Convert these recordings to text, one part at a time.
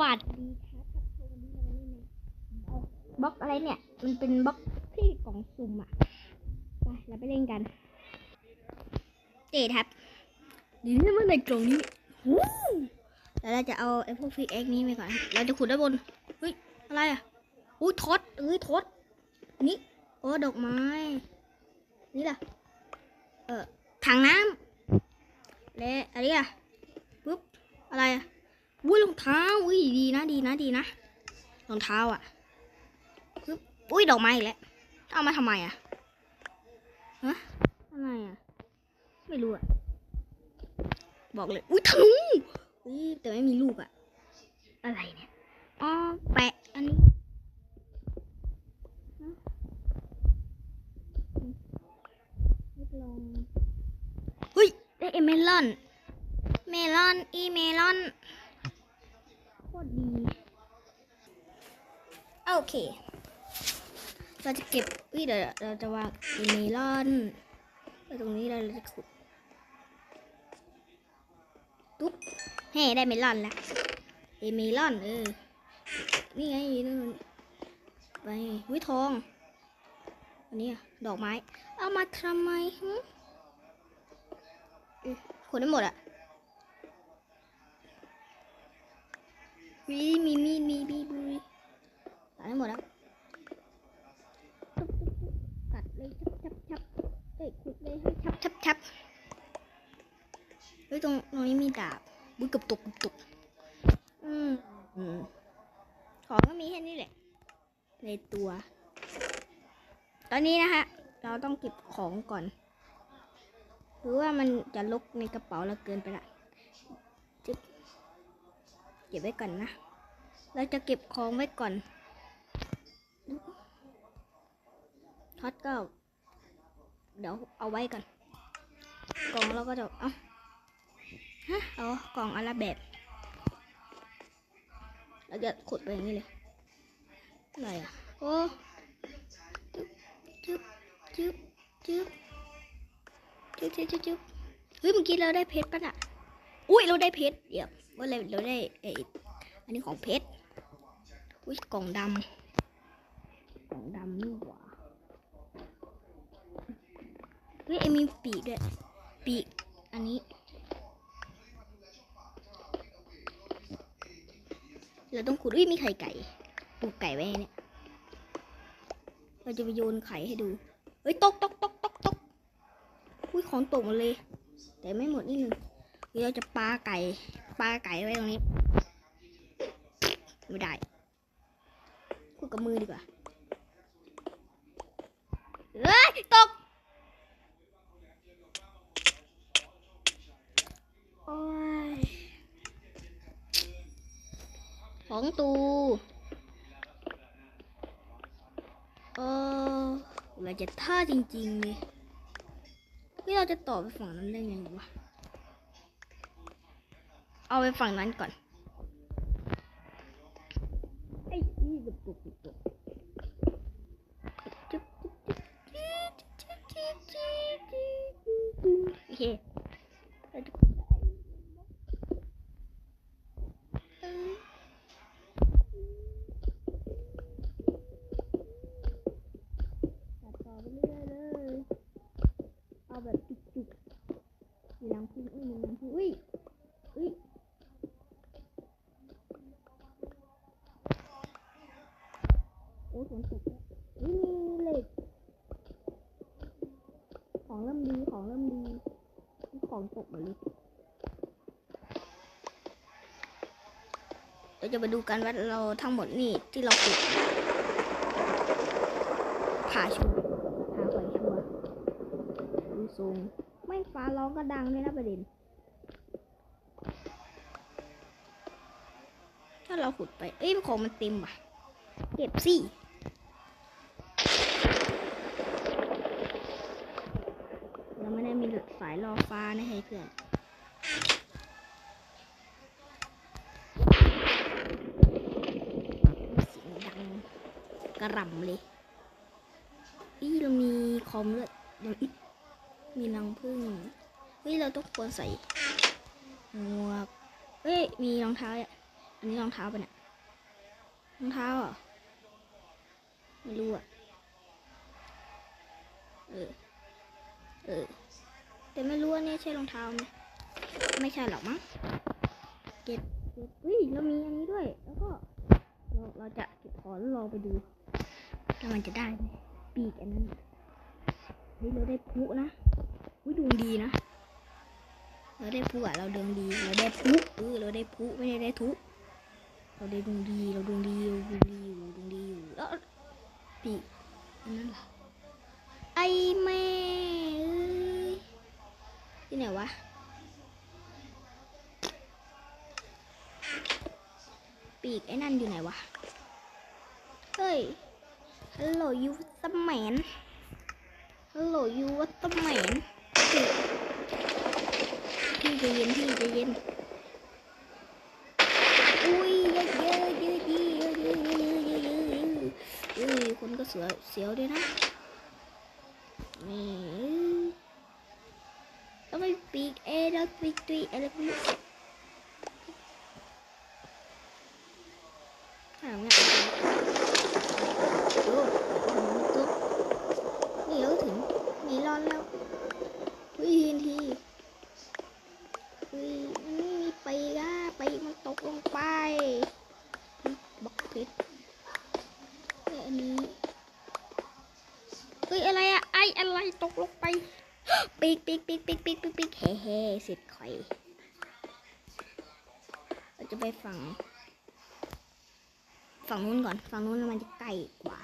วัสดีครับครับวันนี้เรามาเล่นในบล็อกอะไรเนี่ย มันเป็นบล็อกที่กล่องสุ่มอะไปเราไปเล่นกันเด็ดครับดีนี่มันในกล่องนี้ฮู้แล้วเราจะเอาไอ้พวกฟิกเอ็กนี้ไปก่อน เราจะขุดด้านบน เฮ้ย อะไรอะอุ้ยทอดเอ้ยทอดอันนี้โอ้ดอกไม้ นี่ล่ะ เออถังน้ำและอันนี้อะปุ๊บ อะไรอะ อุ้ยรองเท้าอุ้ยดีนะดีนะดีนะรองเท้าอะปึ๊บอุ้ยดอกไม้อีกแล้วเอามาทำไมอะฮะอะไรอะ ไม่รู้อะ บอกเลย อุ้ยธนูอุ้ยแต่ไม่มีลูกอะ อะไรเนี่ยอ๋อแปะอันนี้ลองเฮ้ยได้เอเมลอน เมลอน อีเมลอน คตรดีโอเค เราจะเก็บอุ้ยเดี๋ยวเราจะวางเอเมลอนตรงนี้เราจะขุดตุ๊บเฮ้ได้เมลอนแล้วเอเมลอนเออ นี่ไงนู่นไปวิทอง อันนี้ดอกไม้ เอามาทำไมฮึเอ้ยขุดได้หมดอะ มีมีมีมีมีมีตัดให้หมดแล้วตัดเลยชับชับชับเอ้ยขุดเลยให้ชับชับชับเฮ้ยตรงตรงนี้มีดาบบุ้ยเกับตกกับตกอืมอืมของก็มีแค่นี้แหละ ในตัว ตอนนี้นะฮะเราต้องเก็บของก่อน หรือว่ามันจะลกในกระเป๋าเราเกินไปละ ก็บไว้ก่อนนะ เราจะเก็บของไว้ก่อนท็อตก็ เดี๋ยวเอาไว้ก่อน กล่องเราก็จะเอาฮะเอากล่องอนละแบบ เราจะขุดไปอย่างนี้เลยอะไรอะโอ้จึ๊บจึ๊บจึ๊บจึ๊บจึ๊บจึ๊บจึ๊บเฮ้ยเมื่อกี้เราได้เพชรปะน่ะ อุ้ยเราได้เพชรเดี๋ยวว่าเราเราได้ไออันนี้ของเพชรอุ้ยกล่องดำกล่องดำนี่หว่าเฮ้ยมีปีกด้วยปีกอันนี้ เราต้องขุดอุ้ยมีไข่ไก่ปลูกไก่ไว้เนี่ยเราจะไปโยนไข่ให้ดูเฮ้ยตกตกตกตกตกอุ้ยของตกหมดเลย แต่ไม่หมดนี่หนึ่ง เราจะปลาไก่ปลาไก่ไว้ตรงนี้ ไม่ได้พูดกับมือดีกว่าเอ้ยตกโอ้ยของตูเออเราจะท่าจริงๆเลยนี่เราจะต่อไปฝั่งนั้นได้ไงวะ เอาไปฝั่งนั้นก่อนไอ้อีกระปุกกระปุกโอเคเราจะเออตัดต่อไปเรื่อยๆเลย เอาแบบจุกๆมีรังพึ่งอุ้ยมีรังพึ่งอุ้ย อุ้ยโอ้ฝนตกแล้วอุ้ยมีเหล็ก ของเริ่มดี ของเริ่มดีมีของตกหมดเลย เราจะไปดูกันว่าเราทั้งหมดนี่ที่เราเก็บผ่าชัวผ่าหอยชัวดูทรงไม่ฟ้าร้องก็ดังด้วยนะประเด็น ถ้าเราขุดไป เอ้ยของมันเต็มว่ะ เก็บสิเราไม่ได้มีสายรอฟ้านะให้เพื่อน เสียงดัง กระหร่ำเลยอีเรามีคอมด้วยยวอีมีรังพึ่งเฮ้ยเราต้องควรใส่หมวกเฮ้ยมีรองเท้าอะอันนี้รองเท้าปะเนี่ยรองเท้าเหรอไม่รู้อะเออเออแต่ไม่รู้ว่าเนี่ยใช่รองเท้าไหมไม่ใช่หรอกมั้งเก็บเก็บอุ้ยเรามีอันนี้ด้วย แล้วก็เราเราจะเก็บของแล้วลองไปดู แล้วมันจะได้ปีกอันนั้นเฮ้ยเราได้พลุนะอุ้ยดวงดีนะ เราได้พลุอะเราดวงดี เราได้พลุเออเราได้พลุไม่ได้ได้ทุ เราได้ดวงดี เราดวงดีเราดวงดีอยู่ดวงดีอยู่แล้วปีกอันนั้นล่ะไอแม่ที่ไหนวะปีกไอ้นั่นอยู่ไหนวะ เฮ้ย ฮัลโหลยูวัตแมนฮัลโหลยูวัตแมนพี่ใจเย็นพี่ใจเย็นอุ้ยเยอะเยอะเยอะเยอะเยอะเยอะเยอะเยอะเยอะเยอะอุ้ยคนก็เสียวเสียวด้วยนะนี่ต้องไปปีกเอแล้วปีกตุยอะไรพวกนี้ข้างหลังเนี่ยโอ้ตุ๊กนี่เราถึงหนีร้อนแล้วอุ้ยทีทีอุ้ยมันไม่มีปีกอะปีกมันตกลงไปบล็อกเพชรเฮ้ยอันนี้เฮ้ยอะไรอะไออะไรตกลงไป ปีกปีกปีกปีกปีกปีกปีกเฮ้เฮ้เสร็จข่อยเราจะไปฝั่ง ฝั่งนู้นก่อน ฝั่งนู้นมันจะใกล้กว่า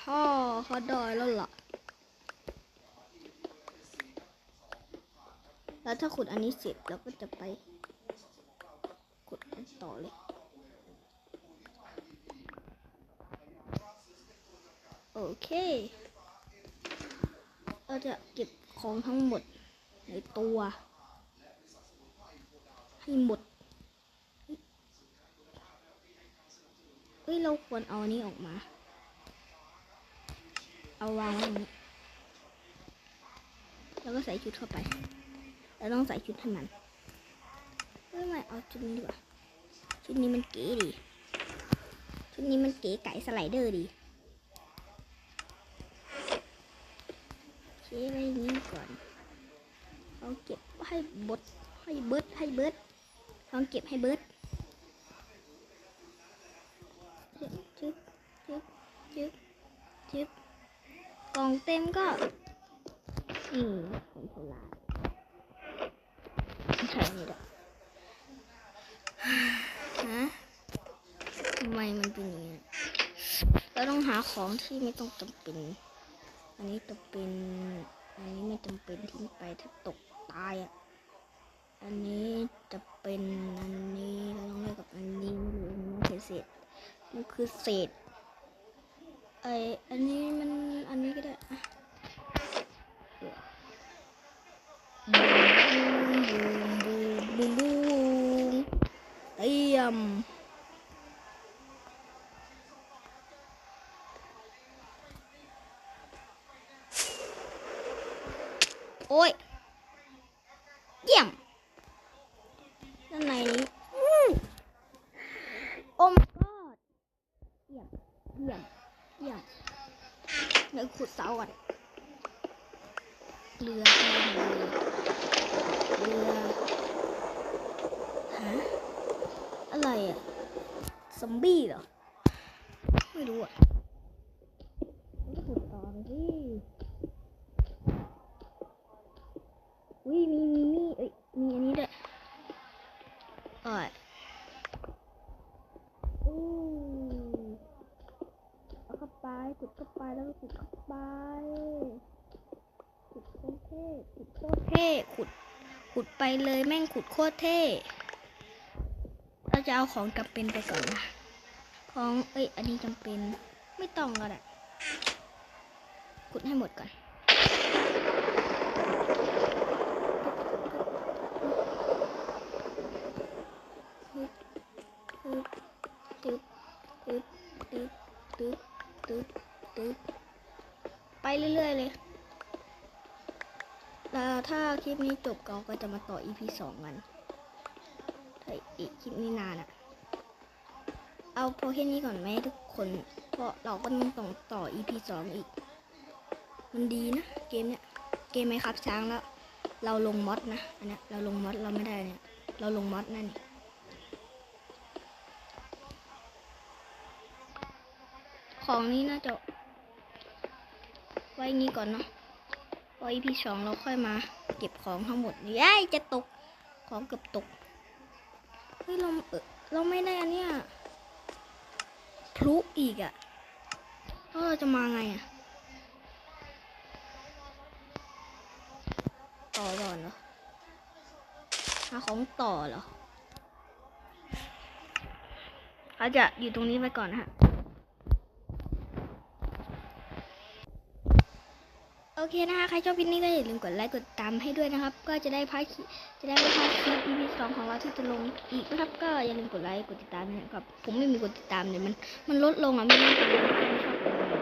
พ่อเขาดอยแล้วเหรอ แล้วถ้าขุดอันนี้เสร็จเราก็จะไป ขุดต่อเลย โอเค เราจะเก็บของทั้งหมดในตัว ให้หมด เฮ้ย เราควรเอาอันนี้ออกมา เอาวางไว้ตรงนี้ แล้วก็ใส่ชุดเข้าไป แล้วต้องใส่ชุดให้มันเฮ้ยไม่เอาชุดนี้ดีกว่า ชุดนี้มันเก๋ดี ชุดนี้มันเก๋ไก่สไลเดอร์ดี โอเคไว้อย่างนี้ก่อนเอาเก็บให้บดให้เบิร์ดให้เบิร์ดลองเก็บให้เบิร์ดจึ๊บจึ๊บจึ๊บจึ๊บจึ๊บกล่องเต็มก็นี่ผลโพลาร์ใช่นี่แหละฮะทำไมมันเป็นอย่างนี้เราต้องหาของที่ไม่ต้องจำเป็น อันนี้จะเป็น อันนี้ไม่จำเป็นทิ้งไปถ้าตกตายอะ อันนี้จะเป็นอันนี้เราต้องเลือกกับอันนี้หรือมันเศษมันคือเศษไออันนี้มันอันนี้ก็ได้ โอ้ย เยี่ยมด้านในนี้อู้โอ้ my god เยี่ยม เยี่ยม เยี่ยมเดี๋ยวขุดเสาก่อนเกลือเกลือเกลือฮะ อะไรอะซอมบี้เหรอ ไม่รู้อะมันก็ขุดต่อไปสิ อุ้ยมีมีมีเอ้ยมีอันนี้ด้วยเอ้ยอู้เอาเข้าไปขุดเข้าไปแล้วก็ขุดเข้าไปขุดโคตรเท่ขุดโคตรเท่ขุดขุดไปเลยแม่งขุดโคตรเท่เราจะเอาของจำเป็นไปก่อนนะของเอ้ยอันนี้จำเป็นไม่ต้องก็ได้ขุดให้หมดก่อน ตึ๊บตึ๊บ ตึ๊บตึ๊บตึ๊บตึ๊บตึ๊บไปเรื่อยๆเลยแล้วถ้าคลิปนี้จบเราก็จะมาต่อ EP สองกันถ้าอีกคลิปนี้นานอะเอาพอแค่นี้ก่อนไหมทุกคน เพราะเราก็ต้องต่อต่อ EP สองอีก มันดีนะ เกมเนี้ย เกมไหมครับช้างแล้ว เราลงมอดนะ อันนี้เราลงมอดเราไม่ได้เนี่ย เราลงมอดนั่นนี่ ของนี้น่าจะไว้งี้ก่อนเนาะพอ EP สองเราค่อยมา เก็บของทั้งหมดนี่ยจะตก ของเกือบตก เฮ้ยเราเออเราไม่ได้อันเนี้ยพลุอีกอะ่ะแล้วเราจะมาไงอะ่ะ ต่อก่อนเหรอหาของต่อเหรอเขาจะอยู่ตรงนี้ไว้ก่อนนะฮะ โอ เคนะคะใครชอบคลิปนี้ก็อย่าลืมกดไลค์กดติดตามให้ด้วยนะครับ ก็จะได้พาร์ทจะได้ไม่พลาดคลิป EP สองของเราที่จะลงอีกนะครับ ก็อย่าลืมกดไลค์กดติดตามนะครับผมไม่มีกดติดตามเลยมันมันลดลงอะไม่ได้ไม่ชอบกดไลค์